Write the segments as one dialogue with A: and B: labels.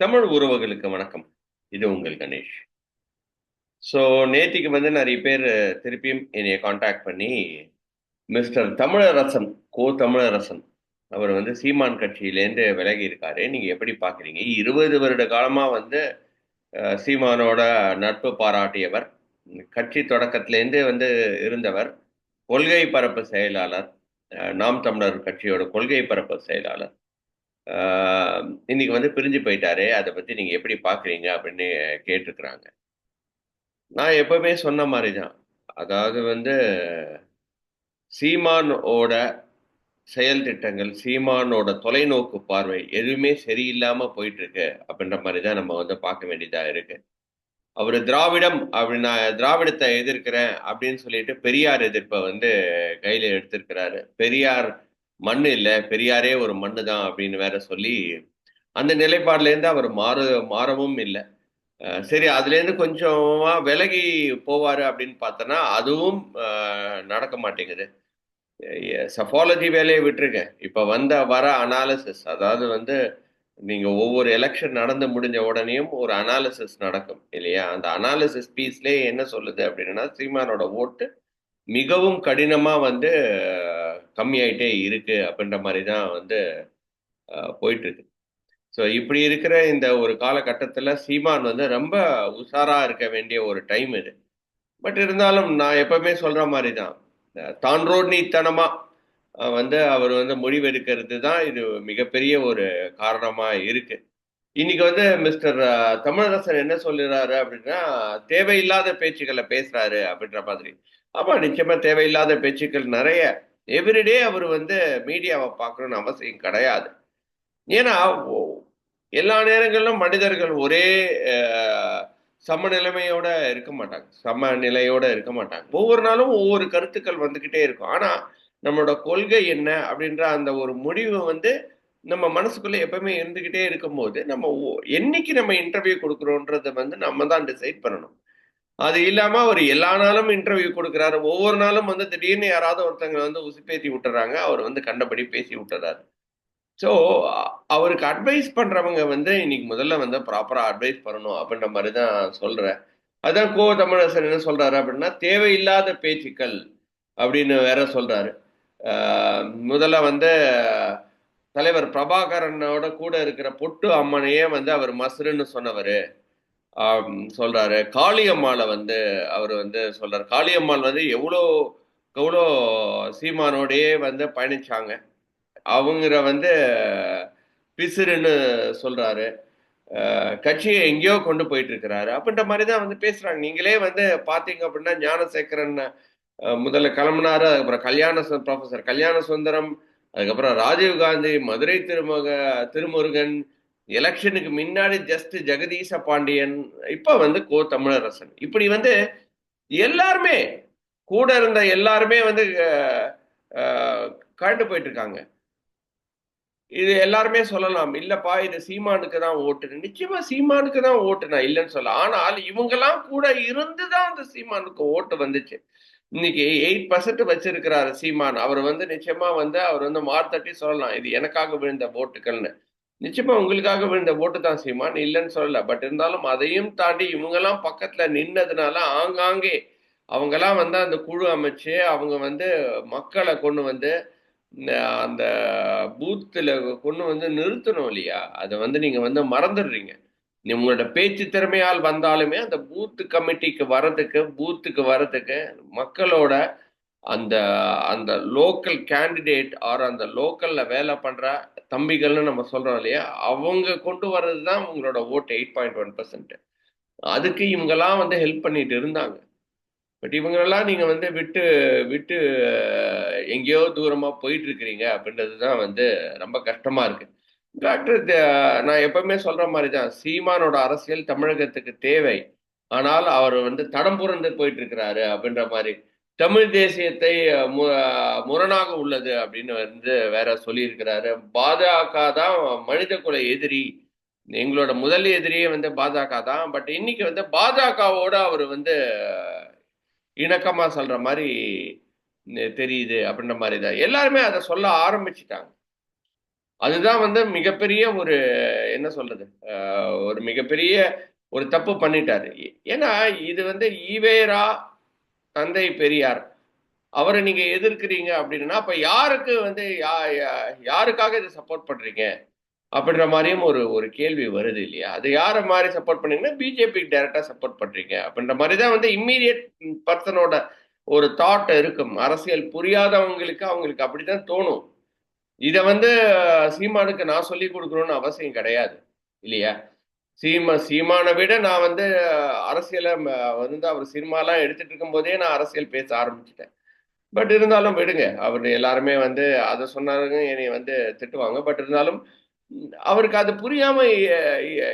A: தமிழ் உறவுகளுக்கு வணக்கம். இது உங்கள் கணேஷ். ஸோ நேற்றுக்கு வந்து நிறைய பேர் திருப்பியும் என்னைய காண்டாக்ட் பண்ணி மிஸ்டர் தமிழரசன் கோ தமிழரசன் அவர் வந்து சீமான் கட்சியிலேருந்து விலகி இருக்காரு. நீங்கள் எப்படி பார்க்குறீங்க இருபது வருட காலமாக வந்து சீமானோட நட்பு பாராட்டியவர் கட்சி தொடக்கத்திலேருந்து வந்து இருந்தவர் கொள்கை பரப்பு செயலாளர் நாம் தமிழர் கட்சியோட கொள்கை பரப்பு செயலாளர். இன்னைக்கு வந்து பிரிஞ்சு போயிட்டாரு. அதை பத்தி நீங்க எப்படி பாக்குறீங்க அப்படின்னு கேட்டிருக்கிறாங்க. நான் எப்பவுமே சொன்ன மாதிரி தான் அதாவது வந்து சீமானோட செயல் திட்டங்கள் சீமானோட தொலைநோக்கு பார்வை எதுவுமே சரியில்லாம போயிட்டு இருக்கு அப்படின்ற மாதிரி தான் நம்ம வந்து பார்க்க வேண்டியதா இருக்கு. அவர் திராவிடம் அப்படி நான் திராவிடத்தை எதிர்க்கிறேன் அப்படின்னு சொல்லிட்டு பெரியார் எதிர்ப்பை வந்து கையில எடுத்திருக்கிறாரு. பெரியார் மண்ணு இல்லை பெரியாரே ஒரு மண்ணு தான் அப்படின்னு வேற சொல்லி அந்த நிலைப்பாடுலேருந்து அவர் மாறு மாறவும் இல்லை. சரி அதுலேருந்து கொஞ்சமா விலகி போவார் அப்படின்னு பார்த்தோன்னா அதுவும் நடக்க மாட்டேங்குது. சஃபாலஜி வேலையை விட்டுருங்க. இப்போ வந்த வர அனாலிசிஸ் அதாவது வந்து நீங்கள் ஒவ்வொரு எலெக்ஷன் நடந்து முடிஞ்ச உடனேயும் ஒரு அனாலிசிஸ் நடக்கும் இல்லையா? அந்த அனாலிசிஸ் பீஸ்லேயே என்ன சொல்லுது அப்படின்னா சீமானோட ஓட்டு மிகவும் கடினமாக வந்து கம்மியாயிட்டே இருக்கு அப்படின்ற மாதிரி தான் வந்து போயிட்டு இருக்கு ஸோ இப்படி இருக்கிற இந்த ஒரு காலகட்டத்தில் சீமான் வந்து ரொம்ப உஷாராக இருக்க வேண்டிய ஒரு டைம் இது. பட் இருந்தாலும் நான் எப்பவுமே சொல்ற மாதிரி தான் தான் வந்து அவர் வந்து முடிவெடுக்கிறது தான் இது மிகப்பெரிய ஒரு காரணமா இருக்கு. இன்னைக்கு வந்து மிஸ்டர் தமிழரசன் என்ன சொல்லுறாரு அப்படின்னா தேவையில்லாத பேச்சுக்களை பேசுறாரு அப்படின்ற மாதிரி. ஆமா நிச்சயமா தேவையில்லாத பேச்சுக்கள் நிறைய எவ்ரிடே அவர் வந்து மீடியாவை பார்க்கணும்னு அவசியம் கிடையாது. ஏன்னா எல்லா நேரங்களிலும் மனிதர்கள் ஒரே சமநிலைமையோட இருக்க மாட்டாங்க. சமநிலையோட இருக்க மாட்டாங்க. ஒவ்வொரு நாளும் ஒவ்வொரு கருத்துக்கள் வந்துக்கிட்டே இருக்கும். ஆனால் நம்மளோட கொள்கை என்ன அப்படின்ற அந்த ஒரு முடிவு வந்து நம்ம மனசுக்குள்ளே எப்பவுமே இருந்துக்கிட்டே இருக்கும்போது நம்ம என்னைக்கு நம்ம இன்டர்வியூ கொடுக்குறோன்றதை வந்து நம்ம தான் டிசைட் பண்ணணும். அது இல்லாம அவர் எல்லா நாளும் இன்டர்வியூ கொடுக்குறாரு. ஒவ்வொரு நாளும் வந்து திடீர்னு யாராவது ஒருத்தங்க வந்து உசுப்பேத்தி விட்டுறாங்க. அவர் வந்து கண்டபடி பேசி விட்டுறாரு. ஸோ அவருக்கு அட்வைஸ் பண்றவங்க வந்து இன்னைக்கு முதல்ல வந்து ப்ராப்பரா அட்வைஸ் பண்ணணும் அப்படின்ற மாதிரி தான் சொல்றேன். அதான் கோ தமிழரசன் என்ன சொல்றாரு அப்படின்னா தேவையில்லாத பேச்சுக்கள் அப்படின்னு வேற சொல்றாரு. முதல்ல வந்து தலைவர் பிரபாகரனோட கூட இருக்கிற பொட்டு அம்மனையே வந்து அவர் மசுருன்னு சொன்னவர். சொல்றாரு. காளியம்மாளை வந்து அவர் வந்து சொல்றாரு. காளியம்மாள் வந்து எவ்வளோ எவ்வளோ சீமானோடையே வந்து பயணிச்சாங்க. அவங்கள வந்து பிசுறுன்னு சொல்றாரு. கட்சியை எங்கேயோ கொண்டு போயிட்டு இருக்கிறாரு அப்படின்ற மாதிரி தான் வந்து பேசுறாங்க. நீங்களே வந்து பாத்தீங்க அப்படின்னா ஞானசேகரன் முதல்ல கிளம்புனாரு அதுக்கப்புறம் கல்யாண சு- ப்ரொஃபசர் கல்யாண சுந்தரம் அதுக்கப்புறம் ராஜீவ் காந்தி மதுரை திருமுக திருமுருகன் எலெக்ஷனுக்கு முன்னாடி ஜஸ்ட் ஜெகதீச பாண்டியன் இப்ப வந்து கோ தமிழரசன். இப்படி வந்து எல்லாருமே கூட இருந்த எல்லாருமே வந்து அஹ், கழண்டு போயிட்டு இருக்காங்க இது எல்லாருமே சொல்லலாம். இல்லப்பா இது சீமானுக்கு தான் ஓட்டுனு நிச்சயமா சீமானுக்கு தான் ஓட்டு. நான் இல்லைன்னு சொல்ல ஆனால் இவங்கெல்லாம் கூட இருந்து தான் அந்த சீமானுக்கு ஓட்டு வந்துச்சு. இன்னைக்கு எயிட் பர்சன்ட் வச்சிருக்கிறாரு சீமான். அவர் வந்து நிச்சயமா வந்து அவர் வந்து மார்த்தட்டி சொல்லலாம். இது எனக்காக விழுந்த ஓட்டுகள்னு. நிச்சயமா உங்களுக்காக விழுந்த ஓட்டு தான் சீமான் இல்லைன்னு சொல்லல. பட் இருந்தாலும் அதையும் தாண்டி இவங்கெல்லாம் பக்கத்துல நின்னதுனால ஆங்காங்கே அவங்கெல்லாம் வந்து அந்த குழு அமைச்சு அவங்க வந்து மக்களை கொண்டு வந்து அந்த பூத்துல கொண்டு வந்து நிறுத்தணும் இல்லையா? அதை வந்து நீங்க வந்து மறந்துடுறீங்க. நீ உங்களோட பேச்சு திறமையால் வந்தாலுமே அந்த பூத்து கமிட்டிக்கு வர்றதுக்கு பூத்துக்கு வர்றதுக்கு மக்களோட அந்த அந்த லோக்கல் கேண்டிடேட் ஆர் அந்த லோக்கல்ல வேலை பண்ற தம்பிகள்னு நம்ம சொல்றோம் இல்லையா? அவங்க கொண்டு வர்றது தான் உங்களோட ஓட்டு எயிட் பாயிண்ட் ஒன் பர்சன்ட் அதுக்கு இவங்கெல்லாம் வந்து ஹெல்ப் பண்ணிட்டு இருந்தாங்க. பட் இவங்களெல்லாம் நீங்க வந்து விட்டு விட்டு எங்கேயோ தூரமா போயிட்டு இருக்கிறீங்க அப்படின்றது தான் வந்து ரொம்ப கஷ்டமா இருக்கு. டாக்டர் நான் எப்பவுமே சொல்ற மாதிரி தான் சீமானோட அரசியல் தமிழகத்துக்கு தேவை. ஆனால் அவர் வந்து தடம் புரண்டு போயிட்டு இருக்கிறாரு அப்படின்ற மாதிரி. தமிழ் தேசியத்தை மு- முரணாக உள்ளது அப்படின்னு வந்து வேற சொல்லியிருக்கிறாரு. பாஜக தான் மனித குல எதிரி. எங்களோட முதல் எதிரியே வந்து பாஜக தான். பட் இன்னைக்கு வந்து பாஜகவோட அவர் வந்து இணக்கமா சொல்ற மாதிரி தெரியுது அப்படின்ற மாதிரி தான். எல்லாருமே அதை சொல்ல ஆரம்பிச்சிட்டாங்க. அதுதான் வந்து மிகப்பெரிய ஒரு என்ன சொல்றது ஒரு மிகப்பெரிய ஒரு தப்பு பண்ணிட்டாரு. ஏன்னா இது வந்து ஈவேரா தந்தை பெரியார். அவரை நீங்க எதிர்க்கிறீங்க அப்படின்னா அப்ப யாருக்கு வந்து யா- யா- யாருக்காக இதை சப்போர்ட் பண்றீங்க? அப்படின்ற மாதிரியும் ஒரு ஒரு கேள்வி வருது இல்லையா? அது யாரை மாதிரி சப்போர்ட் பண்ணீங்கன்னா பிஜேபி டைரக்டா சப்போர்ட் பண்றீங்க. அப்படின்ற மாதிரி தான் வந்து இம்மீடியட் பர்சனோட ஒரு தாட் இருக்கும். அரசியல் புரியாதவங்களுக்கு அவங்களுக்கு அப்படிதான் தோணும். இதை வந்து சீமானுக்கு நான் சொல்லி கொடுக்கணும்னு அவசியம் கிடையாது இல்லையா? சீமா சீமானை விட நான் வந்து அரசியலை ம- வந்து அவர் சினிமாலாம் எடுத்துட்டு இருக்கும் போதே நான் அரசியல் பேச ஆரம்பிச்சிட்டேன். பட் இருந்தாலும் விடுங்க அவர் எல்லாருமே வந்து அதை சொன்னாருங்க என்னை வந்து திட்டுவாங்க. பட் இருந்தாலும் அவருக்கு அது புரியாம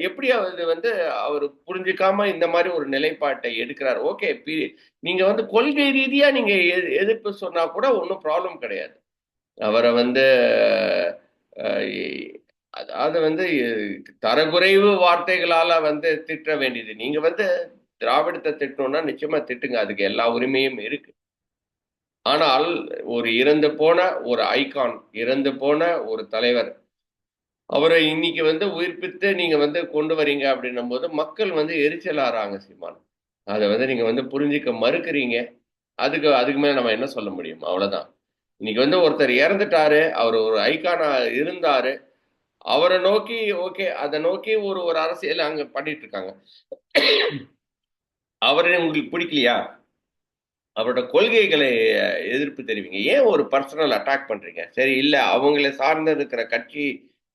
A: எப்படி அது வந்து அவர் புரிஞ்சுக்காம இந்த மாதிரி ஒரு நிலைப்பாட்டை எடுக்கிறார்? ஓகே நீங்க வந்து கொள்கை ரீதியா நீங்க எ- எதிர்ப்பு சொன்னா கூட ஒன்றும் ப்ராப்ளம் கிடையாது. அவரை வந்து அதாவது வந்து தரக்குறைவு வார்த்தைகளால வந்து திட்ட வேண்டியது. நீங்க வந்து திராவிடத்தை திட்டணும்னா நிச்சயமா திட்டுங்க. அதுக்கு எல்லா உரிமையும் இருக்கு. ஆனால் ஒரு இறந்து போன ஒரு ஐகான் இறந்து போன ஒரு தலைவர் அவரை இன்னைக்கு வந்து உயிர்ப்பித்து நீங்க வந்து கொண்டு வரீங்க அப்படின்னும் போது மக்கள் வந்து எரிச்சல் ஆறாங்க சீமான். அதை வந்து நீங்க வந்து புரிஞ்சிக்க மறுக்கிறீங்க. அதுக்கு அதுக்கு மேல நம்ம என்ன சொல்ல முடியும்? அவ்வளவுதான். இன்னைக்கு வந்து ஒருத்தர் இறந்துட்டாரு. அவர் ஒரு ஐகானா இருந்தாரு. அவரை நோக்கி ஓகே அதை நோக்கி ஒரு ஒரு அரசியல் அங்க பண்ணிட்டு இருக்காங்க அவரை உங்களுக்கு பிடிக்கலையா? அவரோட கொள்கைகளை எதிர்ப்பு தெரிவிங்க. ஏன் ஒரு பர்சனல் அட்டாக் பண்றீங்க? சரி இல்ல அவங்கள சார்ந்து இருக்கிற கட்சி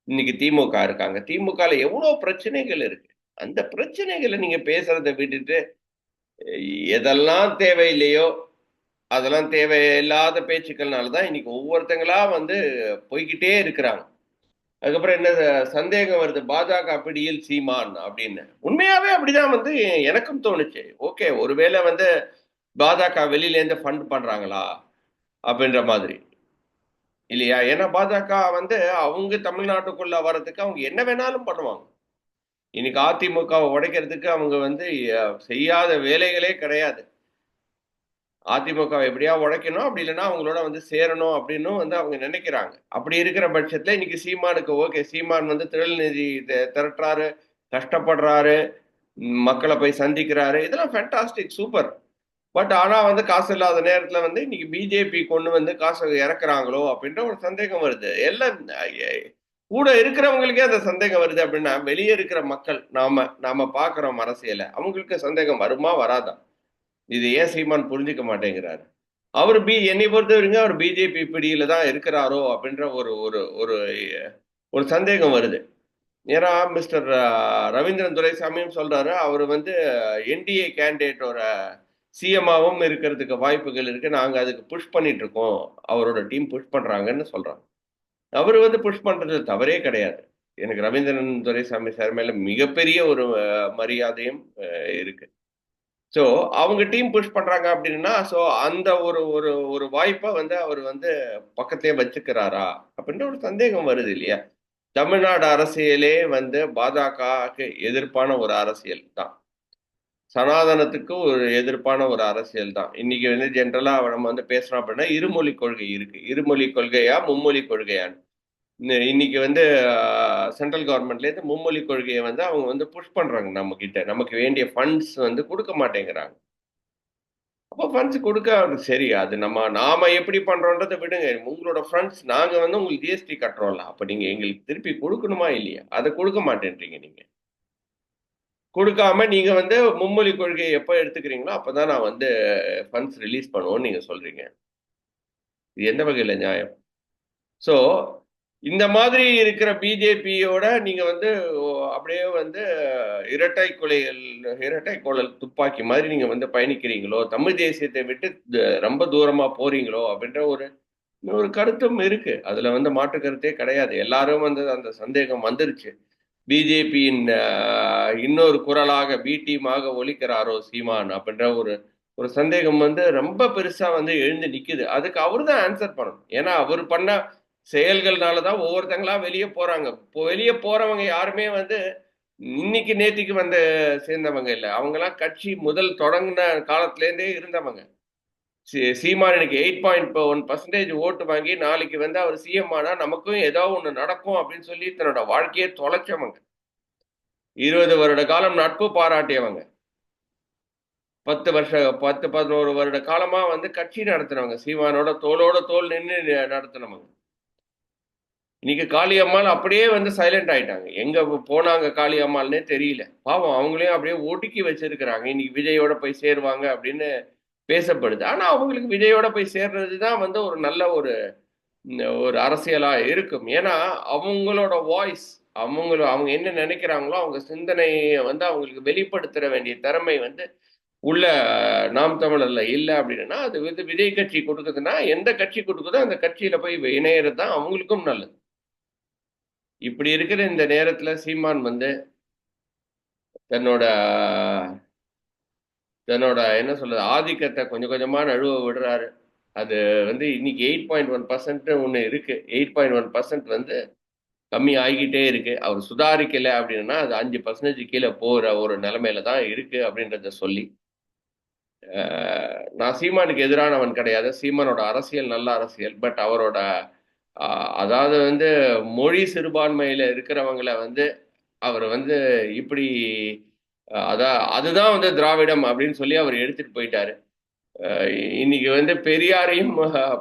A: இன்னைக்கு திமுக இருக்காங்க. திமுகல எவ்வளவு பிரச்சனைகள் இருக்கு? அந்த பிரச்சனைகளை நீங்க பேசுறத விட்டுட்டு எதெல்லாம் தேவையில்லையோ அதெல்லாம் தேவையில்லாத பேச்சுக்கள்னால தான் இன்னைக்கு ஒவ்வொருத்தங்களா வந்து போய்கிட்டே இருக்கிறாங்க. அதுக்கப்புறம் என்ன சந்தேகம் வருது? பாஜக பிடியில் சீமான் அப்படின்னு. உண்மையாவே அப்படிதான் வந்து எனக்கும் தோணுச்சு. ஓகே ஒருவேளை வந்து பாஜக வெளியிலேருந்து ஃபண்ட் பண்றாங்களா? அப்படின்ற மாதிரி. இல்லையா? ஏன்னா பாஜக வந்து அவங்க தமிழ்நாட்டுக்குள்ள வர்றதுக்கு அவங்க என்ன வேணாலும் பண்ணுவாங்க. இன்னைக்கு அதிமுகவை உடைக்கிறதுக்கு அவங்க வந்து செய்யாத வேலைகளே கிடையாது. அதிமுக எப்படியா உழைக்கணும் அப்படி இல்லைன்னா அவங்களோட வந்து சேரணும் அப்படின்னு வந்து அவங்க நினைக்கிறாங்க. அப்படி இருக்கிற பட்சத்துல இன்னைக்கு சீமானுக்கு ஓகே சீமான் வந்து திருநிதி திரட்டுறாரு கஷ்டப்படுறாரு மக்களை போய் சந்திக்கிறாரு இதெல்லாம் ஃபேண்டாஸ்டிக் சூப்பர் பட் ஆனா வந்து காசு இல்லாத நேரத்துல வந்து இன்னைக்கு பிஜேபி கொண்டு வந்து காசு இறக்குறாங்களோ அப்படின்ற ஒரு சந்தேகம் வருது. எல்லாம் கூட இருக்கிறவங்களுக்கே அந்த சந்தேகம் வருது அப்படின்னா வெளியே இருக்கிற மக்கள் நாம நாம பாக்குறோம் அரசியலை அவங்களுக்கு சந்தேகம் வருமா வராதா? இது ஏன் சீமான் புரிஞ்சுக்க மாட்டேங்கிறாரு? அவர் பி என்னை பொறுத்த வரைக்கும் அவர் பிஜேபி பிடியில தான் இருக்கிறாரோ அப்படின்ற ஒரு ஒரு ஒரு ஒரு சந்தேகம் வருது. ஏன்னா மிஸ்டர் ரவீந்திரன் துரைசாமியும் சொல்றாரு அவர் வந்து என்டிஏ கேண்டிடேட்டோட சிஎம்மாவும் இருக்கிறதுக்கு வாய்ப்புகள் இருக்கு. நாங்க அதுக்கு புஷ் பண்ணிட்டு இருக்கோம் அவரோட டீம் புஷ் பண்றாங்கன்னு சொல்றாங்க. அவர் வந்து புஷ் பண்றது தவறே கிடையாது. எனக்கு ரவீந்திரன் துரைசாமி சார் மேல மிகப்பெரிய ஒரு மரியாதையும் இருக்கு. ஸோ அவங்க டீம் புஷ் பண்றாங்க அப்படின்னா ஸோ அந்த ஒரு ஒரு ஒரு வாய்ப்பை வந்து அவர் வந்து பக்கத்திலே வச்சுக்கிறாரா அப்படின்ற ஒரு சந்தேகம் வருது இல்லையா? தமிழ்நாடு அரசியலே வந்து பாஜகவுக்கு எதிர்ப்பான ஒரு அரசியல் தான். சனாதனத்துக்கு ஒரு எதிர்ப்பான ஒரு அரசியல் தான். இன்னைக்கு வந்து ஜென்ரலா நம்ம வந்து பேசுறோம் அப்படின்னா இருமொழி கொள்கை இருக்கு. இருமொழி கொள்கையா மும்மொழி கொள்கையான்னு. இன்னைக்கு வந்து சென்ட்ரல் கவர்மெண்ட்லேருந்து மும்மொழி கொள்கையை வந்து அவங்க வந்து புஷ் பண்ணுறாங்க நம்ம கிட்ட நமக்கு வேண்டிய ஃபண்ட்ஸ் வந்து கொடுக்க மாட்டேங்கிறாங்க. அப்போ ஃபண்ட்ஸ் கொடுக்க சரி அது நம்ம நாம எப்படி பண்றோன்றதை விடுங்க. உங்களோட ஃபண்ட்ஸ் நாங்க வந்து உங்களுக்கு ஜிஎஸ்டி கட்டுறோம்ல. அப்ப நீங்க எங்களுக்கு திருப்பி கொடுக்கணுமா இல்லையா? அதை கொடுக்க மாட்டேன்றீங்க நீங்க. கொடுக்காம நீங்க வந்து மும்மொழி கொள்கையை எப்போ எடுத்துக்கிறீங்களோ அப்பதான் நான் வந்து ஃபண்ட்ஸ் ரிலீஸ் பண்ணுவோம்னு நீங்க சொல்றீங்க. இது எந்த வகையில நியாயம்? ஸோ இந்த மாதிரி இருக்கிற பிஜேபியோட நீங்க வந்து ஓ, அப்படியே வந்து இரட்டை கொலைகள் இரட்டை குழல் துப்பாக்கி மாதிரி நீங்க வந்து பயணிக்கிறீங்களோ தமிழ் தேசியத்தை விட்டு த- ரொம்ப தூரமா போறீங்களோ அப்படின்ற ஒரு ஒரு கருத்தும் இருக்கு. அதுல வந்து மாற்று கருத்தே கிடையாது. எல்லாரும் வந்து அந்த சந்தேகம் வந்துருச்சு. பிஜேபியின் இன்னொரு குரலாக பி டீமாக ஒலிக்கிறாரோ சீமான் அப்படின்ற ஒரு ஒரு சந்தேகம் வந்து ரொம்ப பெருசா வந்து எழுந்து நிக்குது. அதுக்கு அவர் தான் ஆன்சர் பண்ணணும். ஏன்னா அவர் பண்ண செயல்கள்னால தான் ஒவ்வொருத்தங்களா வெளியே போறாங்க. இப்போ வெளியே போறவங்க யாருமே வந்து இன்னைக்கு நேத்திக்கு வந்து சேர்ந்தவங்க இல்லை. அவங்கெல்லாம் கட்சி முதல் தொடங்கின காலத்திலேருந்தே இருந்தவங்க. சீ- சீமான் எனக்கு எயிட் பாயிண்ட் ஒன் பர்சன்டேஜ் ஓட்டு வாங்கி நாளைக்கு வந்து அவர் சிஎம் ஆனா நமக்கும் ஏதோ ஒன்று நடக்கும் அப்படின்னு சொல்லி தன்னோட வாழ்க்கையை தொலைச்சவங்க. இருபது வருட காலம் நட்பு பாராட்டியவங்க. பத்து வருஷ பத்து பதினோரு வருட காலமா வந்து கட்சி நடத்தினவங்க. சீமானோட தோளோட தோல் நின்று நடத்தினவங்க. இன்னைக்கு காளியம்மாள் அப்படியே வந்து சைலண்ட் ஆயிட்டாங்க. எங்க போனாங்க காளியம்மாள்னே தெரியல. பாவம் அவங்களையும் அப்படியே ஒடுக்கி வச்சிருக்கிறாங்க. இன்னைக்கு விஜயோட போய் சேருவாங்க அப்படின்னு பேசப்படுது. ஆனா அவங்களுக்கு விஜயோட போய் சேர்றது தான் வந்து ஒரு நல்ல ஒரு ஒரு அரசியலா இருக்கும். ஏன்னா அவங்களோட வாய்ஸ் அவங்கள அவங்க என்ன நினைக்கிறாங்களோ அவங்க சிந்தனையை வந்து அவங்களுக்கு வெளிப்படுத்துற வேண்டிய திறமை வந்து உள்ள நாம் தமிழர்ல இல்லை அப்படின்னா அது வந்து விஜய் கட்சி கொடுக்குதுன்னா எந்த கட்சி கொடுக்குதோ அந்த கட்சியில போய் இணையறது தான் அவங்களுக்கும் நல்லது. இப்படி இருக்கிற இந்த நேரத்துல சீமான் வந்து தன்னோட தன்னோட என்ன சொல்றது ஆதிக்கத்தை கொஞ்சம் கொஞ்சமா நழுவ விடுறாரு. அது வந்து இன்னைக்கு எயிட் பாயிண்ட் ஒன் பர்சன்ட் ஒன்று இருக்கு. எயிட் பாயிண்ட் ஒன் பர்சன்ட் வந்து கம்மி ஆகிக்கிட்டே இருக்கு. அவர் சுதாரிக்கல அப்படின்னா அது அஞ்சு பர்சன்டேஜ் கீழே போகிற ஒரு நிலைமையில தான் இருக்கு அப்படின்றத சொல்லி. நான் சீமானுக்கு எதிரானவன் கிடையாது. சீமானோட அரசியல் நல்ல அரசியல். பட் அவரோட அதாவது வந்து மொழி சிறுபான்மையில இருக்கிறவங்கள வந்து அவர் வந்து இப்படி அதான் அதுதான் வந்து திராவிடம் அப்படின்னு சொல்லி அவர் எடுத்துட்டு போயிட்டாரு. இன்னைக்கு வந்து பெரியாரையும்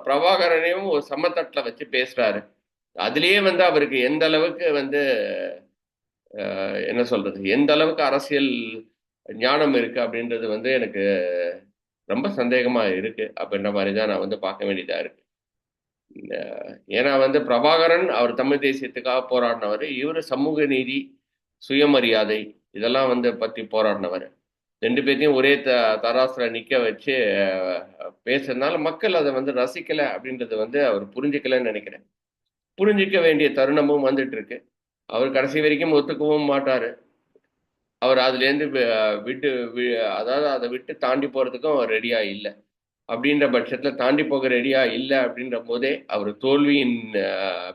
A: பிரபாகரனையும் ஒரு சமத்தட்டில் வச்சு பேசுறாரு. அதுலயே வந்து அவருக்கு எந்த அளவுக்கு வந்து என்ன சொல்றது எந்த அளவுக்கு அரசியல் ஞானம் இருக்கு அப்படின்றது வந்து எனக்கு ரொம்ப சந்தேகமா இருக்கு. அப்படின்ற மாதிரி தான் நான் வந்து பார்க்க வேண்டியதா இருக்கு. ஏன்னா வந்து பிரபாகரன் அவர் தமிழ் தேசியத்துக்காக போராடினவர். இவர் சமூக நீதி சுயமரியாதை இதெல்லாம் வந்து பற்றி போராடினவர். ரெண்டு பேர்த்தையும் ஒரே த தராசில் நிற்க வச்சு பேசுறதுனால மக்கள் அதை வந்து ரசிக்கலை அப்படின்றது வந்து அவர் புரிஞ்சுக்கலைன்னு நினைக்கிறேன். புரிஞ்சிக்க வேண்டிய தருணமும் வந்துட்டு இருக்கு அவர் கடைசி வரைக்கும் ஒத்துக்கவும் மாட்டார். அவர் அதுலேருந்து விட்டு வி- அதாவது அதை விட்டு தாண்டி போகிறதுக்கும் அவர் ரெடியாக இல்லை. அப்படின்ற பட்சத்தில் தாண்டி போக ரெடியா இல்லை அப்படின்ற போதே அவர் தோல்வியின்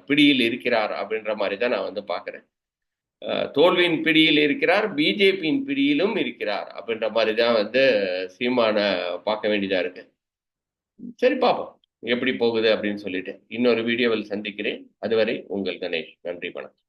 A: பிடியில் இருக்கிறார் அப்படின்ற மாதிரி தான் நான் வந்து பார்க்குறேன். தோல்வியின் பிடியில் இருக்கிறார் பிஜேபியின் பிடியிலும் இருக்கிறார் அப்படின்ற மாதிரி தான் வந்து சீமானை பார்க்க வேண்டியதா இருக்கு. சரி பார்ப்போம். எப்படி போகுது அப்படின்னு சொல்லிட்டு இன்னொரு வீடியோவில் சந்திக்கிறேன். அதுவரை உங்கள் கணேஷ். நன்றி வணக்கம்.